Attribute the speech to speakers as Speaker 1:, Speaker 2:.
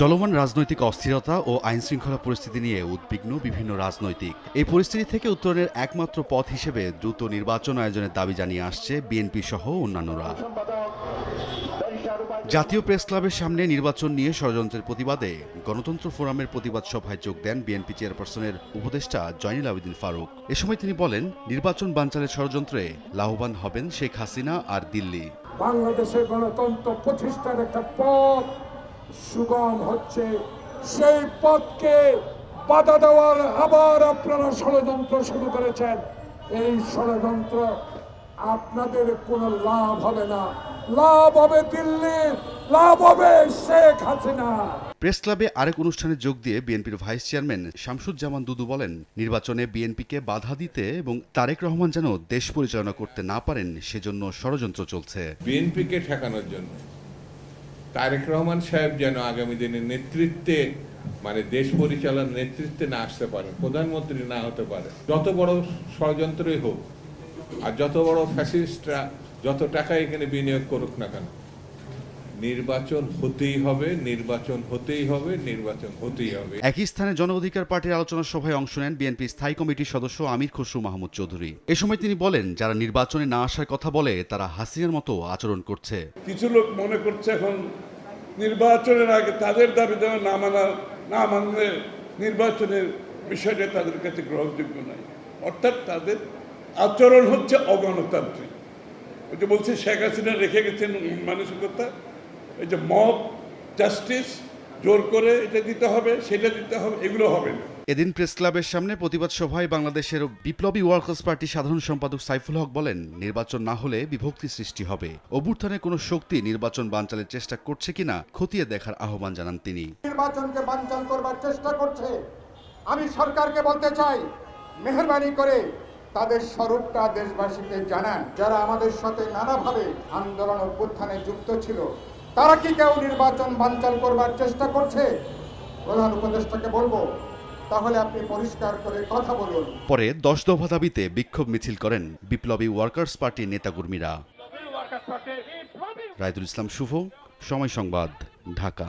Speaker 1: চলমান রাজনৈতিক অস্থিরতা ও আইন শৃঙ্খলা পরিস্থিতি নিয়ে উদ্বিগ্ন বিভিন্ন রাজনৈতিক। এই পরিস্থিতি থেকে উত্তরণের একমাত্র পথ হিসেবে দ্রুত নির্বাচন আয়োজনের দাবি জানিয়ে আসছে বিএনপি সহ অন্যান্যরা। জাতীয় প্রেস ক্লাবের সামনে নির্বাচন নিয়ে ষড়যন্ত্রের প্রতিবাদে গণতন্ত্র ফোরামের প্রতিবাদ সভায় যোগ দেন বিএনপি চেয়ারপারসনের উপদেষ্টা জয়নুল আবেদিন ফারুক। এ সময় তিনি বলেন, নির্বাচন বানচালের ষড়যন্ত্রে লাভবান হবেন শেখ হাসিনা আর দিল্লি।
Speaker 2: বাংলাদেশের গণতন্ত্র প্রতিষ্ঠার একটা পথ সুগম হচ্ছে। সেই পথকে বাধা দেওয়ার আবার আপনারা ষড়যন্ত্র শুরু করেছেন। এই ষড়যন্ত্র আপনাদের কোনো লাভ হবে না। লাভ হবে দিল্লির লাভ হবে শেখ হাসিনা।
Speaker 1: প্রেস ক্লাবে আরেক অনুষ্ঠানে যোগ দিয়ে বিএনপির ভাইস চেয়ারম্যান শামসুজ্জামান দুদু বলেন নির্বাচনে বিএনপিকে বাধা দিতে এবং তারেক রহমান যেন দেশ পরিচালনা করতে না পারেন সেজন্য ষড়যন্ত্র চলছে।
Speaker 3: বিএনপিকে ঠেকানোর জন্য তারেক রহমান সাহেব যেন আগামী দিনে নেতৃত্বে মানে দেশ পরিচালনার নেতৃত্বে না আসতে পারেন প্রধানমন্ত্রী না হতে পারে যত বড় ষড়যন্ত্রই হোক আর যত বড় ফ্যাসিস্টরা যত টাকা এখানে বিনিয়োগ করুক না কেন নির্বাচন হতেই হবে নির্বাচন হতেই হবে নির্বাচন হতেই হবে।
Speaker 1: একই স্থানে জন অধিকার পার্টির আলোচনা সভায় অংশ নেন বিএনপি স্থায়ী কমিটির সদস্য আমির খসরু মাহমুদ চৌধুরী। এ সময় তিনি বলেন যারা নির্বাচনে না আসার কথা বলে তারা হাসিনার মতো আচরণ করছে।
Speaker 4: কিছু লোক মনে করছে এখন নির্বাচনের আগে তাদের দাবি দেওয়া না মানা না মানলে নির্বাচনের বিষয়টা তাদের কাছে গ্রহণযোগ্য নয়। অর্থাৎ তাদের আচরণ হচ্ছে অগণতান্ত্রিক। ওই যে বলছে শেখ হাসিনা রেখে গেছেন মানসিকতা। এই যে মব জাস্টিস জোর করে এটা দিতে হবে সেটা দিতে হবে এগুলো হবে না।
Speaker 1: এদিন প্রেস ক্লাবের সামনে প্রতিবাদ সভায় বাংলাদেশের বিপ্লবী ওয়ার্কার্স পার্টি সাধারণ সম্পাদক সাইফুল হক বলেন নির্বাচন না হলে বিভক্তি সৃষ্টি হবে। অভ্যুত্থানে কোনো শক্তি নির্বাচন বানচালের চেষ্টা করছে কিনা খতিয়ে দেখার আহ্বান জানান তিনি।
Speaker 5: নির্বাচনকে বানচাল করবার চেষ্টা করছে। আমি সরকারকে বলতে চাই মেহরবানি করে তাদের স্বরূপটা দেশবাসীকে জানান। যারা আমাদের সাথে নানাভাবে আন্দোলন অভ্যুত্থানে যুক্ত ছিল তারা কি কেউ নির্বাচন বানচাল করবার চেষ্টা করছে? প্রধান উপদেষ্টাকে বলব তাহলে আপনি পরিষ্কার করে কথা বলুন।
Speaker 1: পরে দশ দফা দাবিতে বিক্ষোভ মিছিল করেন বিপ্লবী ওয়ার্কার্স পার্টির নেতাকর্মীরা। রায়দুল ইসলাম শুভ সময় সংবাদ ঢাকা।